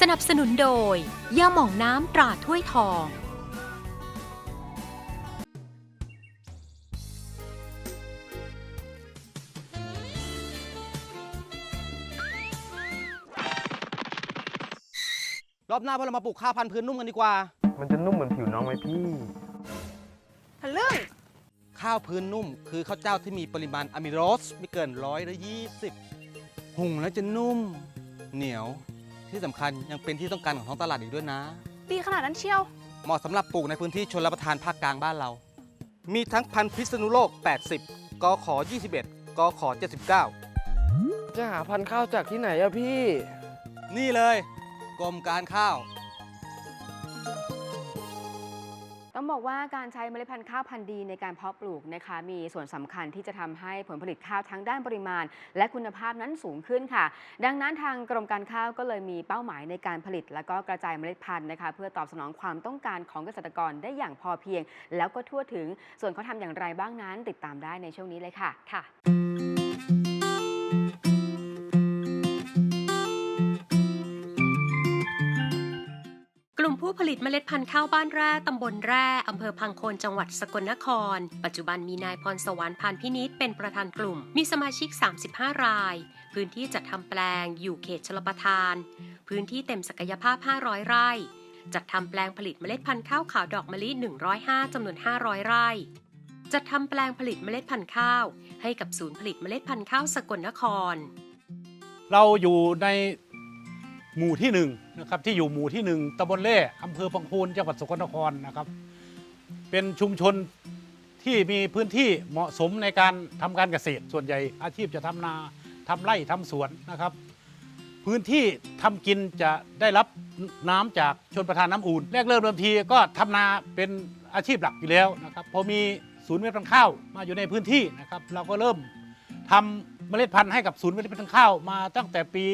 สนับสนุนโดยยาหม่องน้ำตราถ้วยทอง รอบหน้าพวกเรามาปลูกข้าวพันธุ์พื้นนุ่มกันดีกว่า มันจะนุ่มเหมือนผิวน้องไหมพี่ ทะลึ่งข้าวพื้นนุ่ม คือข้าวเจ้าที่มีปริมาณอะมิโรสไม่เกินร้อยละยี่สิบหุงแล้วจะนุ่ม เหนียว ที่สำคัญยังเป็นที่ต้องการของท้องตลาดอีกด้วยนะ ดีขนาดนั้นเชียว เหมาะสำหรับปลูกในพื้นที่ชนรับประทานภาคกลางบ้านเรา มีทั้งพันธุ์พิษณุโลก 80 กขอ21 กขอ79 จะหาพันธุ์ข้าวจากที่ไหนอะพี่ นี่เลย กรมการข้าว ต้องบอกว่าการใช้เมล็ดพันธุ์ข้าวพันธุ์ดีในการเพาะปลูกนะคะ มีส่วนสำคัญที่จะทำให้ผลผลิตข้าวทั้งด้านปริมาณ และคุณภาพนั้นสูงขึ้นค่ะ ดังนั้นทางกรมการข้าวก็เลยมีเป้าหมายในการผลิต และก็กระจายเมล็ดพันธุ์นะคะ เพื่อตอบสนองความต้องการของเกษตรกรได้อย่างพอเพียง แล้วก็ทั่วถึงส่วนเขาทำอย่างไรบ้างนั้น ติดตามได้ในช่วงนี้เลยค่ะค่ะ ผู้ผลิตเมล็ดพันธุ์ข้าวบ้านแร่ตำบลแร่อำเภอพังโคนจังหวัดสกลนคร ปัจจุบันมีนายพรสวรรค์พันพินิษเป็นประธานกลุ่ม มีสมาชิก 35 ราย พื้นที่จัดทำแปลงอยู่เขตชลประทาน พื้นที่เต็มศักยภาพ 500 ไร่จัดทำแปลงผลิตเมล็ดพันธุ์ข้าวขาวดอกมะลิ 105จำนวน 500 ไร่จัดทำแปลงผลิตเมล็ดพันธุ์ข้าว ให้กับศูนย์ผลิตเมล็ดพันธุ์ข้าวสกลนคร เราอยู่ใน หมู่ที่หนึ่งนะครับที่อยู่หมู่ที่หนึ่งตำบลเล่อำเภอพังพูนจังหวัดสกลนครนะครับ เป็นชุมชนที่มีพื้นที่เหมาะสมในการทำการเกษตร ส่วนใหญ่อาชีพจะทำนาทำไร่ทำสวนนะครับ พื้นที่ทำกินจะได้รับน้ำจากชนประทานน้ำอุ่นแรกเริ่มเดิมทีก็ทำนาเป็นอาชีพหลักอยู่แล้วนะครับพอมีศูนย์เมล็ดพันธุ์ข้าวมาอยู่ในพื้นที่นะครับ เราก็เริ่มทำเมล็ดพันธุ์ให้กับศูนย์เมล็ดพันธุ์ข้าวมาตั้งแต่ปี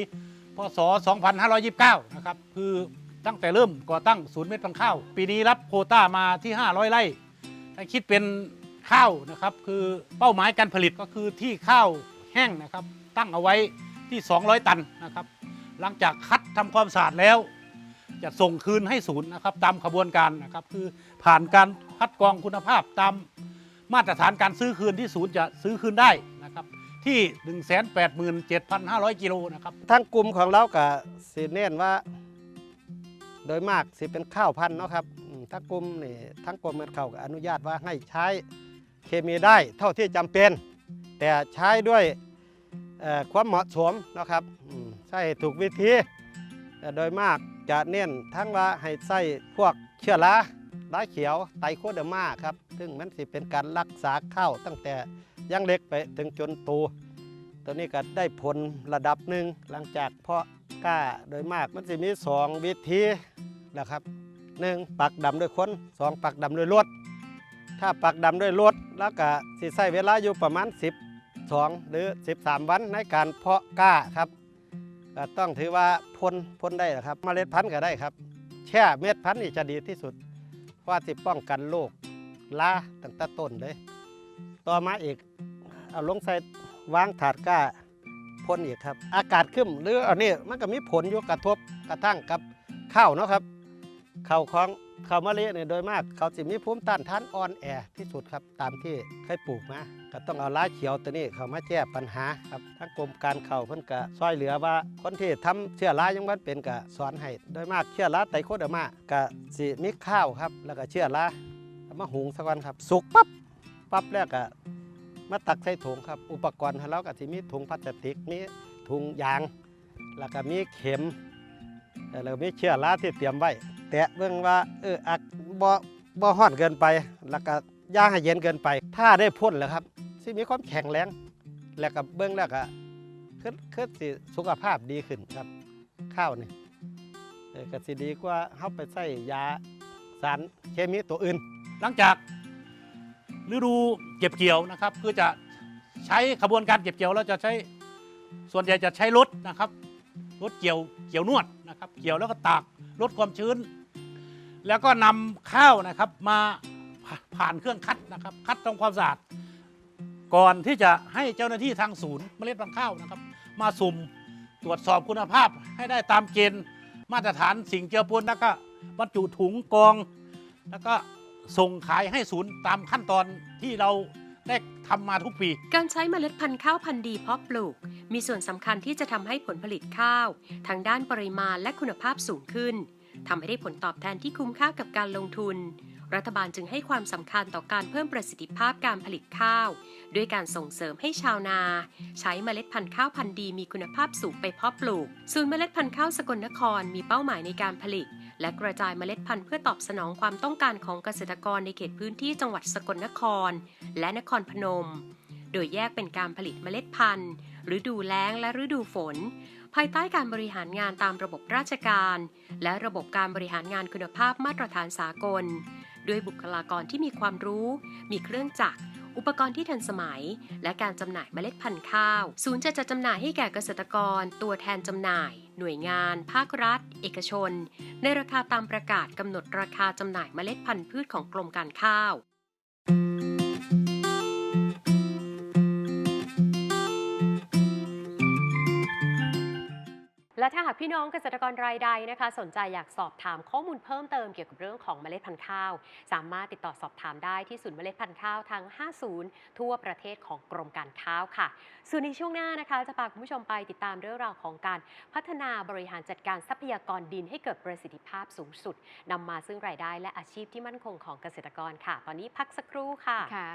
พศ 2529 นะครับ คือตั้งแต่เริ่มก่อตั้งศูนย์เม็ดพันธุ์ข้าว ปีนี้รับโคต้ามาที่ 500 ไร่ถ้าคิดเป็นข้าวนะครับ คือเป้าหมายการผลิตก็คือที่ข้าวแห้งนะครับ ตั้งเอาไว้ที่ 200 ตันนะครับ หลังจากคัดทำความสะอาดแล้ว จะส่งคืนให้ศูนย์นะครับ ตามขบวนการนะครับ คือผ่านการคัดกรองคุณภาพตามมาตรฐานการซื้อคืนที่ศูนย์จะซื้อคืนได้ ที่ 187,500 กิโลนะครับทั้งกลุ่มของเราก็สิเน้นว่า โดยมากสิเป็นข้าวพันธุ์เนาะครับอืมทั้งกลุ่มนี่ทั้งกรมการข้าก็อนุญาตว่าให้ใช้เคมีได้เท่าที่จำเป็น แต่ใช้ด้วยเอ่อความเหมาะสมเนาะครับอืมใช้ถูกวิธีแต่โดยมากจะเน้นทั้งว่าให้ใส่พวกเชื้อราลาเขียวไตโคเดอร์มาครับ ซึ่งมันสิเป็นการรักษาข้าวตั้งแต่ ยังเล็กไปถึงจนโตตัวนี้ก็ได้ผลระดับหนึ่งหลังจากเพาะกล้าโดยมากมันจะมีสองวิธีนะครับหนึ่งปักดำด้วยคนสองปักดำด้วยลวด ถ้าปักดำด้วยลวดแล้วก็สิใช้เวลาอยู่ประมาณ 12 หรือ 13 วันในการเพาะกล้าครับก็ต้องถือว่าพ่นพ่นได้นะครับเมล็ดพันธุ์ก็ได้ครับ แช่เม็ดพันธุ์นี่จะดีที่สุด เพราะว่าสิป้องกันโรคลาตั้งแต่ต้นเลย ต่อมาอีกเอาลงใส่วางถาดก้าพ่นอีกครับ อากาศขึ้นหรืออันนี้มันก็มีผลอยู่กระทบกระทั่งกับข้าวเนาะครับข้าวของข้าวมะลิเนี่ยโดยมาก เขาจะมีภูมิต้านทานอ่อนแอที่สุดครับตามที่เคยปลูกมาก็ต้องเอาล้าเขียวตัวนี้เข้ามาแก้ปัญหาครับทั้งกรมการข้าวเพิ่นก็ช่วยเหลือว่าคนที่ทำเชื้อรายังมันเป็นก็สอนให้โดยมากเชื้อราไตโคเดอร์มาก็สิมีข้าวครับ แล้วก็เชื้อรามาหุงสักวันครับ สุกปั๊บ ปั๊บแล้วก็มาตักใส่ถุงครับ อุปกรณ์ของเราก็สิมีถุงพลาสติกมีถุงยาง แล้วก็มีเข็มแล้วก็มีเชือกลาที่เตรียมไว้ แตะเบิ่งว่าเอออักบ่บ่ฮ้อนเกินไป แล้วก็ย่างให้เย็นเกินไป ถ้าได้พ่นแล้วครับสิมีความแข็งแรงแล้วก็เบิ่งแล้วก็คือคือสิสุขภาพดีขึ้นครับ ข้าวนี่ก็สิดีกว่าเฮาไปใส่ยาสารเคมีตัวอื่น หลังจาก ฤดูเก็บเกี่ยวนะครับคือจะใช้ขบวนการเก็บเกี่ยวเราจะใช้ส่วนใหญ่จะใช้รถนะครับรถเกี่ยวเกี่ยวนวดนะครับ เกี่ยวแล้วก็ตากลดความชื้น แล้วก็นำข้าวนะครับมาผ่านเครื่องคัดนะครับ คัดทำความสะอาดก่อนที่จะให้เจ้าหน้าที่ทางศูนย์เมล็ดพันธุ์ข้าวนะครับ มาสุ่มตรวจสอบคุณภาพให้ได้ตามเกณฑ์มาตรฐานสิ่งเจือปนแล้วก็บรรจุถุงกอง แล้วก็ ส่งขายให้ศูนย์ตามขั้นตอนที่เราได้ทำมาทุกปี การใช้เมล็ดพันธุ์ข้าวพันธุ์ดีเพาะปลูก มีส่วนสำคัญที่จะทำให้ผลผลิตข้าวทั้งด้านปริมาณและคุณภาพสูงขึ้นทำให้ได้ผลตอบแทนที่คุ้มค่ากับการลงทุน รัฐบาลจึงให้ความสำคัญต่อการเพิ่มประสิทธิภาพการผลิตข้าว ด้วยการส่งเสริมให้ชาวนา ใช้เมล็ดพันธุ์ข้าวพันธุ์ดีมีคุณภาพสูงไปเพาะปลูก ศูนย์เมล็ดพันธุ์ข้าวสกลนครมีเป้าหมายในการผลิต และกระจายเมล็ดพันธุ์เพื่อตอบสนองความต้องการของเกษตรกรในเขตพื้นที่จังหวัดสกลนคร และนครพนม โดยแยกเป็นการผลิตเมล็ดพันธุ์ฤดูแล้งและฤดูฝน ภายใต้การบริหารงานตามระบบราชการ และระบบการบริหารงานคุณภาพมาตรฐานสากล ด้วยบุคลากรที่มีความรู้ มีเครื่องจักรอุปกรณ์ที่ทันสมัย และการจำหน่ายเมล็ดพันธุ์ข้าว ศูนย์จะจัดจำหน่ายให้แก่เกษตรกรตัวแทนจำหน่าย หน่วยงาน ภาครัฐ เอกชน ในราคาตามประกาศกำหนดราคาจำหน่ายเมล็ดพันธุ์พืชของกรมการข้าว และถ้าหากพี่น้องเกษตรกรรายใดนะคะ สนใจอยากสอบถามข้อมูลเพิ่มเติมเกี่ยวกับเรื่องของเมล็ดพันธุ์ข้าว สามารถติดต่อสอบถามได้ที่ศูนย์เมล็ดพันธุ์ข้าวทั้ง5ศูนย์ทั่วประเทศของกรมการข้าวค่ะ ส่วนในช่วงหน้านะคะ จะพาคุณผู้ชมไปติดตามเรื่องราวของการพัฒนาบริหารจัดการทรัพยากรดินให้เกิดประสิทธิภาพสูงสุดนำมาซึ่งรายได้และอาชีพที่มั่นคงของเกษตรกรค่ะ ตอนนี้พักสักครู่ค่ะค่ะ